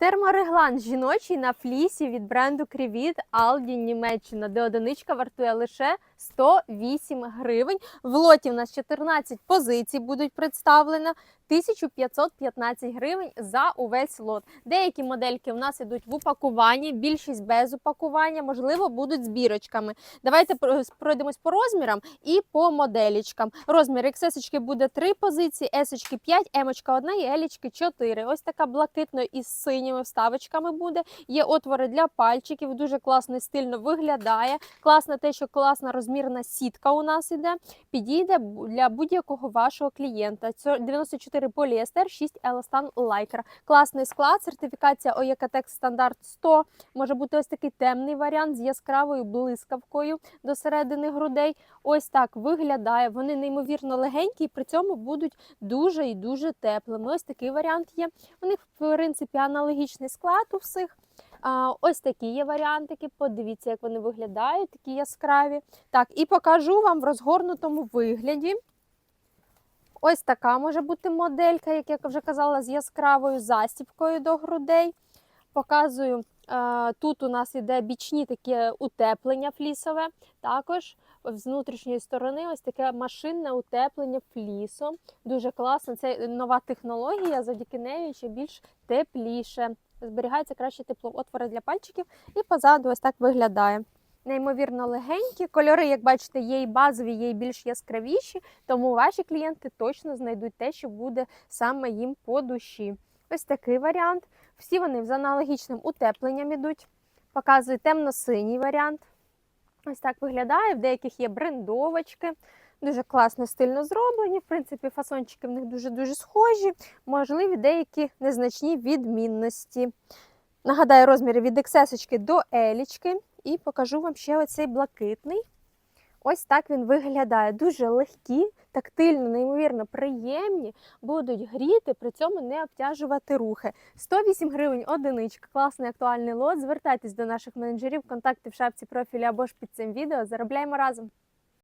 Термореглан жіночий на флісі від бренду Крівіт Алді Німеччина, де одиничка вартує лише 108 гривень. В лоті в нас 14 позицій будуть представлено. 1515 гривень за увесь лот. Деякі модельки у нас йдуть в упакуванні, більшість без упакування, можливо, будуть збірочками. Давайте пройдемось по розмірам і по моделічкам. Розмір XS буде 3 позиції, S 5, M 1 і L 4. Ось така блакитно із синіми вставочками буде. Є отвори для пальчиків, дуже класно і стильно виглядає. Класно те, що класна розмірна сітка у нас іде. Підійде для будь-якого вашого клієнта. 94 маркери Поліестер 6 Еластан Лайкер. Класний склад, сертифікація ОЄКТЕКС стандарт 100. Може бути ось такий темний варіант з яскравою блискавкою до середини грудей. Ось так виглядає. Вони неймовірно легенькі і при цьому будуть дуже і дуже теплими. Ось такий варіант є. У них, в принципі, аналогічний склад у всіх. А, Ось такі є варіантики. Подивіться, як вони виглядають, такі яскраві. Так, і покажу вам в розгорнутому вигляді. Ось така може бути моделька, як я вже казала, з яскравою застібкою до грудей. Показую, е, тут у нас іде бічні таке утеплення флісове. Також з внутрішньої сторони ось таке машинне утеплення флісом. Дуже класно. Це нова технологія, завдяки неї ще більш тепліше. Зберігається краще тепло. Отвори для пальчиків і позаду ось так виглядає. Неймовірно легенькі. Кольори, як бачите, є і базові, є і більш яскравіші, тому ваші клієнти точно знайдуть те, що буде саме їм по душі. Ось такий варіант. Всі вони з аналогічним утепленням ідуть. Показую темно-синій варіант. Ось так виглядає. В деяких є брендовочки. Дуже класно, стильно зроблені. В принципі, фасончики в них дуже-дуже схожі. Можливі деякі незначні відмінності. Нагадаю, розміри від XS до L. І покажу вам ще оцей блакитний. Ось так він виглядає. Дуже легкі, тактильно, неймовірно приємні, будуть гріти, при цьому не обтяжувати рухи. 108 гривень одиничка, класний актуальний лот. Звертайтесь до наших менеджерів, контакти в шапці профілю або ж під цим відео. Заробляємо разом.